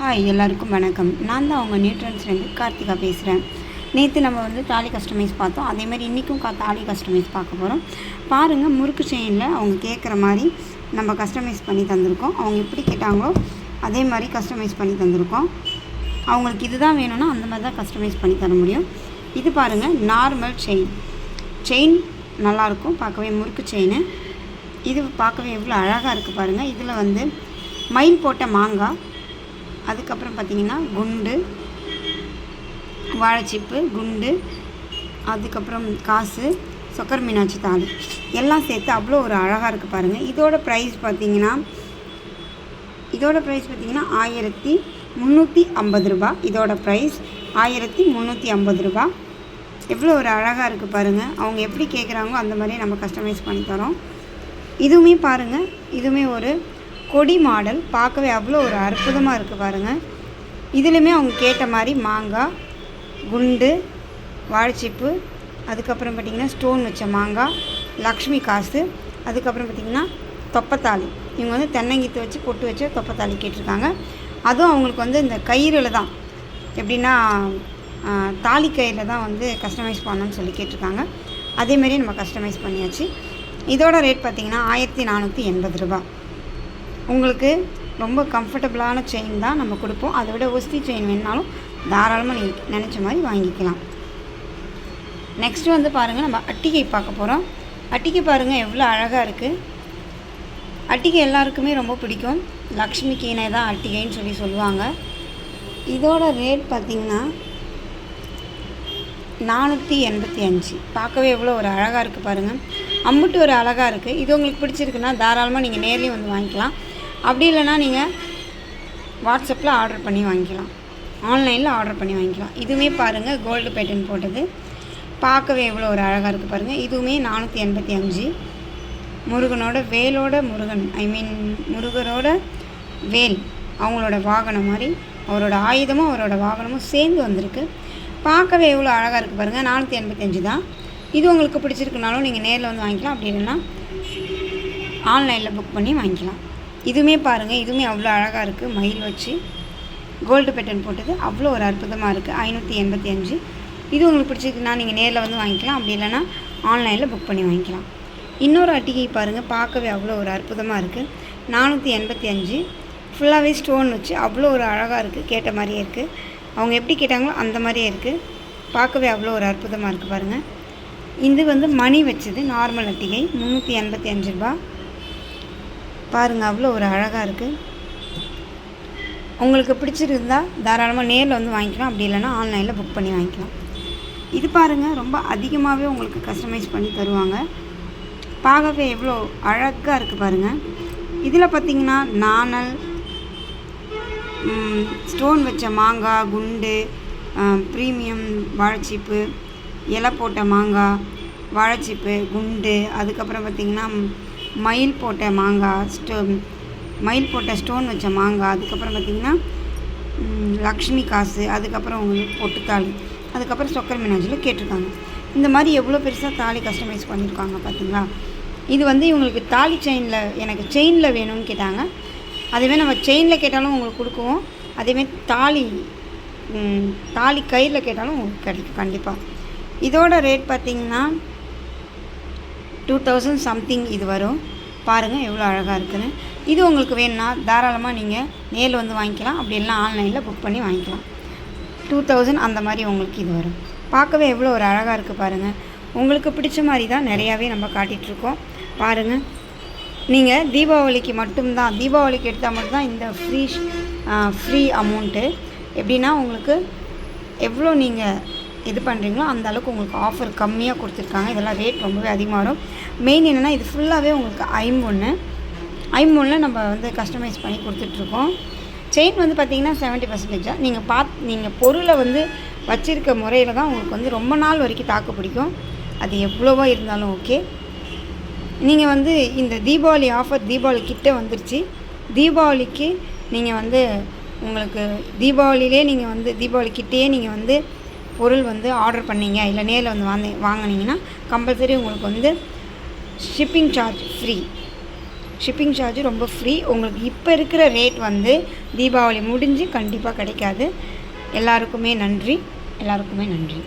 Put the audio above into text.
Hi எல்லாருக்கும் வணக்கம். நான் தான் அவங்க நியூட்ரன்ஸ்லேருந்து கார்த்திகா பேசுகிறேன் நேற்று நம்ம வந்து தாலி கஸ்டமைஸ் பார்த்தோம். அதேமாதிரி இன்றைக்கும் கா தாலி கஸ்டமைஸ் பார்க்க போகிறோம் பாருங்கள் முறுக்கு செயினில் அவங்க கேட்குற மாதிரி நம்ம கஸ்டமைஸ் பண்ணி தந்திருக்கோம். அவங்க எப்படி கேட்டாங்களோ அதே மாதிரி கஸ்டமைஸ் பண்ணி தந்திருக்கோம். அவங்களுக்கு இதுதான் வேணும்னா அந்த மாதிரி தான் கஸ்டமைஸ் பண்ணி தர முடியும். இது பாருங்கள் நார்மல் செயின் செயின் நல்லாயிருக்கும் பார்க்கவே முறுக்கு செயின் இது பார்க்கவே எவ்வளோ அழகாக இருக்குது பாருங்கள் இதில் வந்து மயில் போட்ட மாங்காய் அதுக்கப்புறம் பார்த்திங்கன்னா குண்டு வாழைச்சிப்பு குண்டு அதுக்கப்புறம் காசு சொக்கர் மீனாட்சி தாலி. எல்லாம் சேர்த்து அவ்வளோ ஒரு அழகாக இருக்குது பாருங்கள் இதோட ப்ரைஸ் பார்த்திங்கன்னா இதோட ப்ரைஸ் பார்த்திங்கன்னா ஆயிரத்தி முந்நூற்றி ஐம்பது ரூபா. இதோட ப்ரைஸ் ஆயிரத்தி முந்நூற்றி ஐம்பது ரூபா. எவ்வளோ ஒரு அழகாக இருக்குது பாருங்கள் அவங்க எப்படி கேட்குறாங்களோ அந்த மாதிரியே நம்ம கஸ்டமைஸ் பண்ணி தரோம். இதுவுமே பாருங்கள் இதுவுமே ஒரு கொடி மாடல். பார்க்கவே அவ்வளோ ஒரு அற்புதமாக இருக்குது பாருங்கள் இதுலேயுமே அவங்க கேட்ட மாதிரி மாங்காய் குண்டு வாழைச்சிப்பு அதுக்கப்புறம் பார்த்திங்கன்னா ஸ்டோன் வச்ச மாங்காய் லக்ஷ்மி காசு அதுக்கப்புறம் பார்த்திங்கன்னா தொப்பத்தாளி. இவங்க வந்து தென்னங்கீத்து வச்சு பொட்டு வச்சு தொப்பத்தாளி கேட்டிருக்காங்க. அதுவும் அவங்களுக்கு வந்து இந்த கயிறில் தான். எப்படின்னா தாலி கயிறில் தான் வந்து கஸ்டமைஸ் பண்ணணும்னு சொல்லி கேட்டிருக்காங்க. அதேமாரி நம்ம கஸ்டமைஸ் பண்ணியாச்சு. இதோட ரேட் பார்த்திங்கன்னா ஆயிரத்தி நானூற்றி எண்பது ரூபா உங்களுக்கு ரொம்ப கம்ஃபர்டபுளான செயின் தான் நம்ம கொடுப்போம். அதை விட ஒஸ்தி செயின் வேணுனாலும் தாராளமாக நீங்கள் நினச்ச மாதிரி வாங்கிக்கலாம். நெக்ஸ்ட்டு வந்து பாருங்கள் நம்ம அட்டிகை பார்க்க போகிறோம் அட்டிகை பாருங்கள் எவ்வளோ அழகாக இருக்குது அட்டிகை எல்லாருக்குமே ரொம்ப பிடிக்கும். லக்ஷ்மி கீனை தான் அட்டிகைன்னு சொல்லி சொல்லுவாங்க. இதோட ரேட் பார்த்திங்கன்னா நானூற்றி எண்பத்தி அஞ்சு. பார்க்கவே எவ்வளோ ஒரு அழகாக இருக்குது பாருங்கள் அம்புட்டு ஒரு அழகாக இருக்குது இது உங்களுக்கு பிடிச்சிருக்குன்னா தாராளமாக நீங்கள் நேர்லேயும் வந்து வாங்கிக்கலாம். அப்படி இல்லைன்னா நீங்கள் வாட்ஸ்அப்பில் ஆர்டர் பண்ணி வாங்கிக்கலாம். ஆன்லைனில் ஆர்டர் பண்ணி வாங்கிக்கலாம். இதுவுமே பாருங்கள் கோல்டு பேட்டன் போட்டது. பார்க்கவே எவ்வளோ ஒரு அழகாக இருக்குது பாருங்கள் இதுவுமே நானூற்றி எண்பத்தி அஞ்சு. முருகனோட வேலோட முருகன். ஐ மீன் முருகரோட வேல். அவங்களோட வாகனம் மாதிரி அவரோட ஆயுதமும் அவரோட வாகனமும் சேர்ந்து வந்திருக்கு. பார்க்கவே எவ்வளோ அழகாக இருக்குது பாருங்கள் நானூற்றி எண்பத்தஞ்சு தான். இது உங்களுக்கு பிடிச்சிருக்குனாலும் நீங்கள் நேரில் வந்து வாங்கிக்கலாம். அப்படி இல்லைன்னா ஆன்லைனில் புக் பண்ணி வாங்கிக்கலாம். இதுவுமே பாருங்கள் இதுவுமே அவ்வளோ அழகாக இருக்குது மயில் வச்சு கோல்டு பேட்டன் போட்டது அவ்வளோ ஒரு அற்புதமாக இருக்குது ஐநூற்றி எண்பத்தி அஞ்சு. இது உங்களுக்கு பிடிச்சிருக்குன்னா நீங்கள் நேரில் வந்து வாங்கிக்கலாம். அப்படி இல்லைன்னா ஆன்லைனில் புக் பண்ணி வாங்கிக்கலாம். இன்னொரு அட்டிகை பாருங்கள் பார்க்கவே அவ்வளோ ஒரு அற்புதமாக இருக்குது நானூற்றி எண்பத்தி அஞ்சு. ஃபுல்லாகவே ஸ்டோன் வச்சு அவ்வளோ ஒரு அழகாக இருக்குது கேட்ட மாதிரியே இருக்குது அவங்க எப்படி கேட்டாங்களோ அந்த மாதிரியே இருக்குது பார்க்கவே அவ்வளோ ஒரு அற்புதமாக இருக்குது பாருங்கள் இது வந்து மணி வச்சது நார்மல் அட்டிகை முந்நூற்றி எண்பத்தி அஞ்சு ரூபா பாருங்கள் அவ்வளோ ஒரு அழகாக இருக்குது உங்களுக்கு பிடிச்சிருந்தா தாராளமாக நேரில் வந்து வாங்கிக்கலாம். அப்படி இல்லைன்னா ஆன்லைனில் புக் பண்ணி வாங்கிக்கலாம். இது பாருங்கள் ரொம்ப அதிகமாகவே உங்களுக்கு கஸ்டமைஸ் பண்ணி தருவாங்க. பார்க்கவே எவ்வளோ அழகாக இருக்குது பாருங்கள் இதில் பார்த்தீங்கன்னா நாணல் ஸ்டோன் வச்ச மாங்காய் குண்டு ப்ரீமியம் வாழைச்சீப்பு இலை போட்ட மாங்காய் வாழைச்சீப்பு குண்டு அதுக்கப்புறம் பார்த்திங்கன்னா மயில் போட்ட மாங்காய் ஸ்டோ மயில் போட்ட ஸ்டோன் வச்ச மாங்காய் அதுக்கப்புறம் பார்த்திங்கன்னா லக்ஷ்மி காசு அதுக்கப்புறம் உங்களுக்கு பொட்டுத்தாளி அதுக்கப்புறம் சொக்கர் மீனாஜில் கேட்டிருக்காங்க. இந்த மாதிரி எவ்வளோ பெருசாக தாலி கஸ்டமைஸ் பண்ணியிருக்காங்க பார்த்தீங்களா இது வந்து இவங்களுக்கு தாலி செயினில் எனக்கு செயினில் வேணும்னு கேட்டாங்க. அதேமாதிரி நம்ம செயினில் கேட்டாலும் உங்களுக்கு கொடுக்குவோம். அதேமாரி தாலி தாலி கயிறில் கேட்டாலும் உங்களுக்கு கிடைக்கும் கண்டிப்பாக இதோட ரேட் பார்த்திங்கன்னா டூ தௌசண்ட் சம்திங் இது வரும். பாருங்கள் எவ்வளோ அழகாக இருக்குன்னு. இது உங்களுக்கு வேணும்னா தாராளமாக நீங்கள் நேரில் வந்து வாங்கிக்கலாம். அப்படி இல்லைனா ஆன்லைனில் புக் பண்ணி வாங்கிக்கலாம். டூ தௌசண்ட் அந்த மாதிரி உங்களுக்கு இது வரும். பார்க்கவே எவ்வளோ ஒரு அழகாக இருக்குது பாருங்கள் உங்களுக்கு பிடிச்ச மாதிரி தான் நிறையாவே நம்ம காட்டிகிட்ருக்கோம் பாருங்கள் நீங்கள் தீபாவளிக்கு மட்டும்தான் தீபாவளிக்கு எடுத்தால் மட்டும்தான் இந்த ஃப்ரீ ஃப்ரீ அமௌண்ட்டு எப்படின்னா உங்களுக்கு எவ்வளோ நீங்கள் இது பண்ணுறீங்களோ அந்த அளவுக்கு உங்களுக்கு ஆஃபர் கம்மியாக கொடுத்துருக்காங்க. இதெல்லாம் ரேட் ரொம்பவே அதிகமாக வரும் மெயின் என்னென்னா இது ஃபுல்லாகவே உங்களுக்கு ஐம்பொன்று ஐம்பொன்னில் நம்ம வந்து கஸ்டமைஸ் பண்ணி கொடுத்துட்ருக்கோம். செயின் வந்து பார்த்திங்கன்னா செவன்ட்டி பர்சன்டேஜாக நீங்கள் பாத் நீங்கள் பொருளை வந்து வச்சுருக்க முறையில் தான் உங்களுக்கு வந்து ரொம்ப நாள் வரைக்கும் தாக்கு பிடிக்கும். அது எவ்வளோவா இருந்தாலும் ஓகே நீங்கள் வந்து இந்த தீபாவளி ஆஃபர் தீபாவளி கிட்டே வந்துருச்சு. தீபாவளிக்கு நீங்கள் வந்து உங்களுக்கு தீபாவளியிலே நீங்கள் வந்து தீபாவளி கிட்டேயே நீங்கள் வந்து பொருள் வந்து ஆர்டர் பண்ணீங்க இல்லை நேரில் வந்து வாங்க வாங்கினீங்கன்னா கம்பல்சரி உங்களுக்கு வந்து shipping charge free shipping charge ரொம்ப ஃப்ரீ உங்களுக்கு இப்போ இருக்கிற ரேட் வந்து தீபாவளி முடிஞ்சு கண்டிப்பாக கிடைக்காது. எல்லாருக்குமே நன்றி. எல்லாருக்குமே நன்றி.